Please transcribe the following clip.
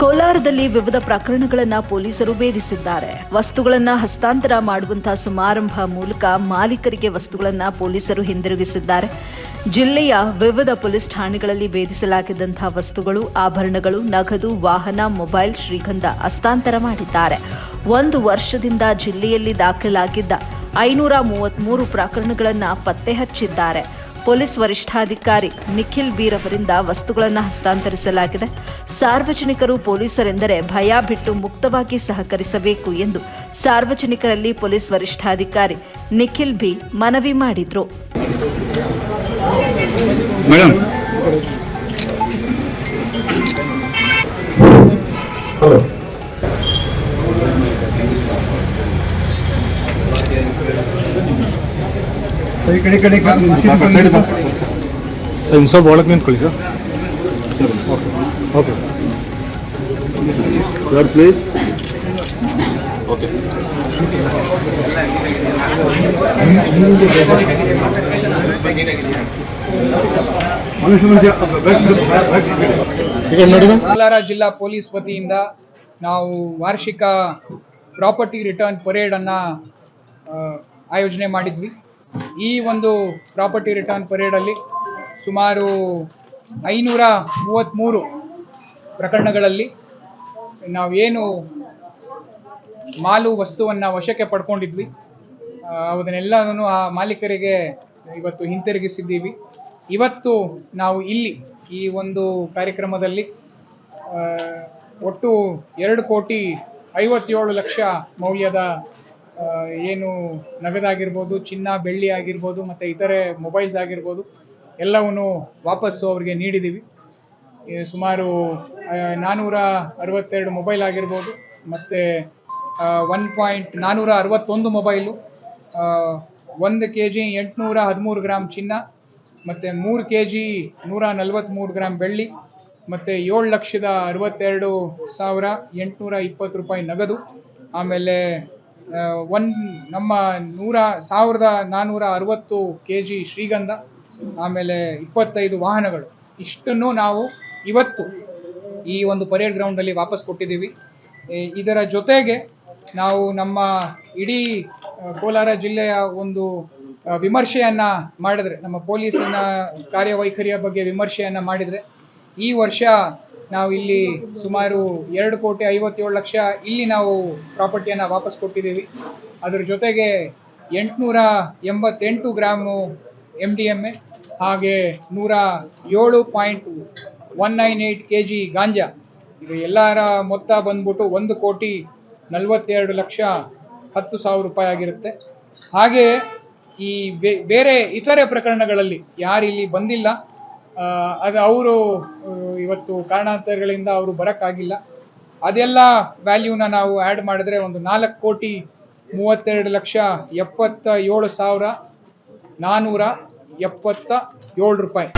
ಕೋಲಾರದಲ್ಲಿ ವಿವಿಧ ಪ್ರಕರಣಗಳನ್ನ ಪೊಲೀಸರು ಭೇದಿಸಿದ್ದಾರೆ. ವಸ್ತುಗಳನ್ನ ಹಸ್ತಾಂತರ ಮಾಡುವಂತಹ ಸಮಾರಂಭ ಮೂಲಕ ಮಾಲೀಕರಿಗೆ ವಸ್ತುಗಳನ್ನ ಪೊಲೀಸರು ಹಿಂದಿರುಗಿಸಿದ್ದಾರೆ. ಜಿಲ್ಲೆಯ ವಿವಿಧ ಪೊಲೀಸ್ ಠಾಣೆಗಳಲ್ಲಿ ಭೇದಿಸಲಾಗಿದ್ದಂತಹ ವಸ್ತುಗಳು, ಆಭರಣಗಳು, ನಗದು, ವಾಹನ, ಮೊಬೈಲ್, ಶ್ರೀಗಂಧ ಹಸ್ತಾಂತರ ಮಾಡಿದ್ದಾರೆ. ಒಂದು ವರ್ಷದಿಂದ ಜಿಲ್ಲೆಯಲ್ಲಿ ದಾಖಲಾಗಿದ್ದ ಐನೂರ ಮೂವತ್ಮೂರು ಪ್ರಕರಣಗಳನ್ನು ಪತ್ತೆ ಹಚ್ಚಿದ್ದಾರೆ. ಪೊಲೀಸ್ ವರಿಷ್ಠಾಧಿಕಾರಿ ನಿಖಿಲ್ ಬೀರ್ ಅವರಿಂದ ವಸ್ತುಗಳನ್ನು ಹಸ್ತಾಂತರಿಸಲಾಗಿದೆ. ಸಾರ್ವಜನಿಕರು ಪೊಲೀಸರೆಂದರೆ ಭಯ ಬಿಟ್ಟು ಮುಕ್ತವಾಗಿ ಸಹಕರಿಸಬೇಕು ಎಂದು ಸಾರ್ವಜನಿಕರಲ್ಲಿ ಪೊಲೀಸ್ ವರಿಷ್ಠಾಧಿಕಾರಿ ನಿಖಿಲ್ ಬಿ ಮನವಿ ಮಾಡಿದ್ರು. ಈ ಕಡೆ ಈ ಕಡೆ ಈ ಸರ್ ಇನ್ನು ಸ್ವಲ್ಪ ಒಳಗೆ ನಿಂತ್ಕೊಳ್ಳಿ sir. Okay. Sir please okay. Kolar ಜಿಲ್ಲಾ ಪೊಲೀಸ್ ವತಿಯಿಂದ ನಾವು ವಾರ್ಷಿಕ ಪ್ರಾಪರ್ಟಿ ರಿಟರ್ನ್ ಪರೇಡನ್ನು ಆಯೋಜನೆ ಮಾಡಿದ್ವಿ. ಈ ಒಂದು ಪ್ರಾಪರ್ಟಿ ರಿಟರ್ನ್ ಪರೇಡಲ್ಲಿ ಸುಮಾರು ಐನೂರ ಮೂವತ್ತ್ಮೂರು ಪ್ರಕರಣಗಳಲ್ಲಿ ನಾವೇನು ಮಾಲು ವಸ್ತುವನ್ನು ವಶಕ್ಕೆ ಪಡ್ಕೊಂಡಿದ್ವಿ. ಅದನ್ನೆಲ್ಲನೂ ಆ ಮಾಲೀಕರಿಗೆ ಇವತ್ತು ಹಿಂತಿರುಗಿಸಿದ್ದೀವಿ. ಇವತ್ತು ನಾವು ಇಲ್ಲಿ ಈ ಒಂದು ಕಾರ್ಯಕ್ರಮದಲ್ಲಿ ಒಟ್ಟು ಎರಡು ಕೋಟಿ ಐವತ್ತೇಳು ಲಕ್ಷ ಮೌಲ್ಯದ ಏನು ನಗದಾಗಿರ್ಬೋದು, ಚಿನ್ನ, ಬೆಳ್ಳಿ ಆಗಿರ್ಬೋದು, ಮತ್ತು ಇತರೆ ಮೊಬೈಲ್ಸ್ ಆಗಿರ್ಬೋದು, ಎಲ್ಲವನ್ನು ವಾಪಸ್ಸು ಅವರಿಗೆ ನೀಡಿದ್ದೀವಿ ಸುಮಾರು ನಾನ್ನೂರ ಅರವತ್ತೆರಡು ಮೊಬೈಲ್ ಆಗಿರ್ಬೋದು, ಮತ್ತು ಒನ್ ಪಾಯಿಂಟ್ ನಾನ್ನೂರ ಅರವತ್ತೊಂದು ಮೊಬೈಲು ಒಂದು ಕೆ ಜಿ ಎಂಟುನೂರ ಹದಿಮೂರು ಗ್ರಾಮ್ ಚಿನ್ನ, ಮತ್ತು ಮೂರು ಕೆ ಜಿ ನೂರ ನಲವತ್ತ್ಮೂರು ಗ್ರಾಮ್ ಬೆಳ್ಳಿ, ಮತ್ತು ಏಳು ಲಕ್ಷದ ಅರವತ್ತೆರಡು ಸಾವಿರ ಎಂಟುನೂರ ಇಪ್ಪತ್ತು ರೂಪಾಯಿ ನಗದು. ಆಮೇಲೆ ಒನ್ ನಮ್ಮ ನೂರ, ಸಾವಿರದ ನಾನ್ನೂರ ಅರವತ್ತು ಕೆ ಜಿ ಶ್ರೀಗಂಧ, ಆಮೇಲೆ ಇಪ್ಪತ್ತೈದು ವಾಹನಗಳು. ಇಷ್ಟನ್ನು ನಾವು ಇವತ್ತು ಈ ಒಂದು ಪರೇಡ್ ಗ್ರೌಂಡಲ್ಲಿ ವಾಪಸ್ ಕೊಟ್ಟಿದ್ದೀವಿ. ಇದರ ಜೊತೆಗೆ ನಾವು ನಮ್ಮ ಇಡೀ ಕೋಲಾರ ಜಿಲ್ಲೆಯ ಒಂದು ವಿಮರ್ಶೆಯನ್ನು ಮಾಡಿದ್ರೆ, ನಮ್ಮ ಪೊಲೀಸಿನ ಕಾರ್ಯವೈಖರಿಯ ಬಗ್ಗೆ ವಿಮರ್ಶೆಯನ್ನ ಮಾಡಿದರೆ, ಈ ವರ್ಷ ನಾವು ಇಲ್ಲಿ ಸುಮಾರು ಎರಡು ಕೋಟಿ ಐವತ್ತೇಳು ಲಕ್ಷ ಇಲ್ಲಿ ನಾವು ಪ್ರಾಪರ್ಟಿಯನ್ನು ವಾಪಸ್ ಕೊಟ್ಟಿದ್ದೀವಿ. ಅದ್ರ ಜೊತೆಗೆ ಎಂಟುನೂರ ಎಂಬತ್ತೆಂಟು gram M D M A ಹಾಗೆ ನೂರ ಏಳು point one nine eight K G ganja. ಇದು ಎಲ್ಲರ ಮೊತ್ತ ಬಂದ್ಬಿಟ್ಟು ಒಂದು ಕೋಟಿ ನಲವತ್ತೆರಡು ಲಕ್ಷ ಹತ್ತು ಸಾವಿರ ರೂಪಾಯಿ ಆಗಿರುತ್ತೆ. ಹಾಗೆ ಈ ಬೇರೆ ಇತರೆ ಪ್ರಕರಣಗಳಲ್ಲಿ ಯಾರು ಇಲ್ಲಿ ಬಂದಿಲ್ಲ ಅದು ಅವರು ಇವತ್ತು ಕಾರಣಾಂತರಗಳಿಂದ ಅವರು ಬರೋಕ್ಕಾಗಿಲ್ಲ. ಅದೆಲ್ಲ ವ್ಯಾಲ್ಯೂನ ನಾವು ಆ್ಯಡ್ ಮಾಡಿದ್ರೆ ಒಂದು ನಾಲ್ಕು ಕೋಟಿ ಮೂವತ್ತೆರಡು ಲಕ್ಷ ಎಪ್ಪತ್ತ ಏಳು ಸಾವಿರ ನಾನ್ನೂರ ಎಪ್ಪತ್ತ ಏಳು ರೂಪಾಯಿ.